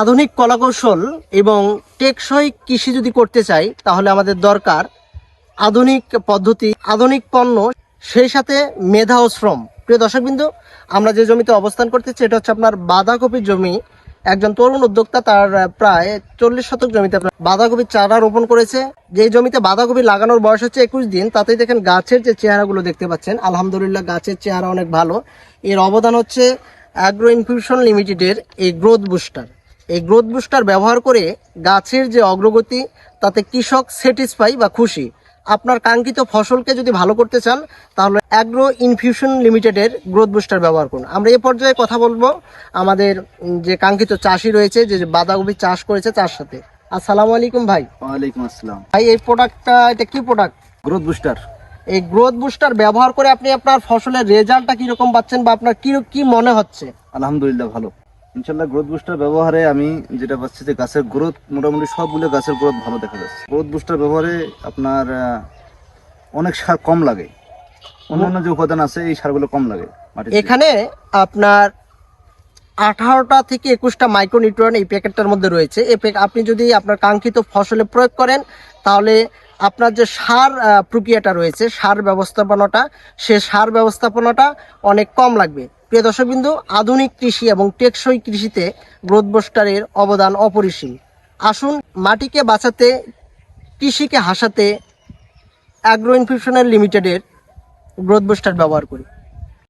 আধুনিক কলাকৌশল এবং টেকসই কৃষি যদি করতে চাই, তাহলে আমাদের দরকার আধুনিক পদ্ধতি, আধুনিক পণ্য, সেই সাথে মেধা ও শ্রম। প্রিয় দর্শকবিন্দু, আমরা যে জমিতে অবস্থান করতেছি, এটা হচ্ছে আপনার বাঁধাকপির জমি। একজন তরুণ উদ্যোক্তা, তার প্রায় চল্লিশ শতক জমিতে আপনার বাঁধাকপির চারা রোপণ করেছে। যে জমিতে বাঁধাকপি লাগানোর বয়স হচ্ছে একুশ দিন, তাতেই দেখেন গাছের যে চেহারাগুলো দেখতে পাচ্ছেন, আলহামদুলিল্লাহ গাছের চেহারা অনেক ভালো। এর অবদান হচ্ছে অ্যাগ্রো ইনফিউশন লিমিটেডের এই গ্রোথ বুস্টার এই গ্রোথ বুস্টার ব্যবহার করে গাছের যে অগ্রগতি তাতে কৃষক স্যাটিসফাই বা খুশি। আপনার কাঙ্ক্ষিত ফসলকে যদি ভালো করতে চান তাহলে অ্যাগ্রো ইনফিউশন লিমিটেডের গ্রোথ বুস্টার ব্যবহার করুন। আমরা এই পর্যায়ে কথা বলব আমাদের যে কাঙ্ক্ষিত চাষি রয়েছে যে যে বাঁধাকপি চাষ করেছে তার সাথে। আসসালামু আলাইকুম ভাই। ওয়ালাইকুম আসসালাম। ভাই এই প্রোডাক্টটা এটা কি প্রোডাক্ট গ্রোথ বুস্টার এই গ্রোথ বুস্টার ব্যবহার করে আপনি আপনার ফসলের রেজাল্টটা কীরকম পাচ্ছেন বা আপনার কি কি মনে হচ্ছে? আলহামদুলিল্লাহ ভালো। ইনশাল্লাহ গ্রোথ বুস্টার ব্যবহারে আমি যেটা পাচ্ছি যে গাছের গ্রোথ মোটামুটি সবগুলো গাছের গ্রোথ ভালো দেখা যাচ্ছে। গ্রোথ বুস্টার ব্যবহারে আপনার অনেক সার কম লাগে। অন্যান্য যে উপাদান আছে, এই সারগুলো কম লাগে এখানে আপনার আঠারোটা থেকে একুশটা মাইক্রোনিউট্রিয়েন্ট এই প্যাকেটটার মধ্যে রয়েছে। প্যাক- আপনি যদি আপনার কাঙ্ক্ষিত ফসলে প্রয়োগ করেন, তাহলে আপনার যে সার প্রক্রিয়াটা রয়েছে, সার ব্যবস্থাপনাটা, সে সার ব্যবস্থাপনাটা অনেক কম লাগবে। প্রিয় দর্শকবিন্দু, আধুনিক কৃষি এবং টেকসই কৃষিতে গ্রোথ বোস্টারের অবদান অপরিসীম। আসুন, মাটিকে বাঁচাতে, কৃষিকে হাসাতে অ্যাগ্রো ইনফিউশনাল লিমিটেডের গ্রোথ বোস্টার ব্যবহার করি।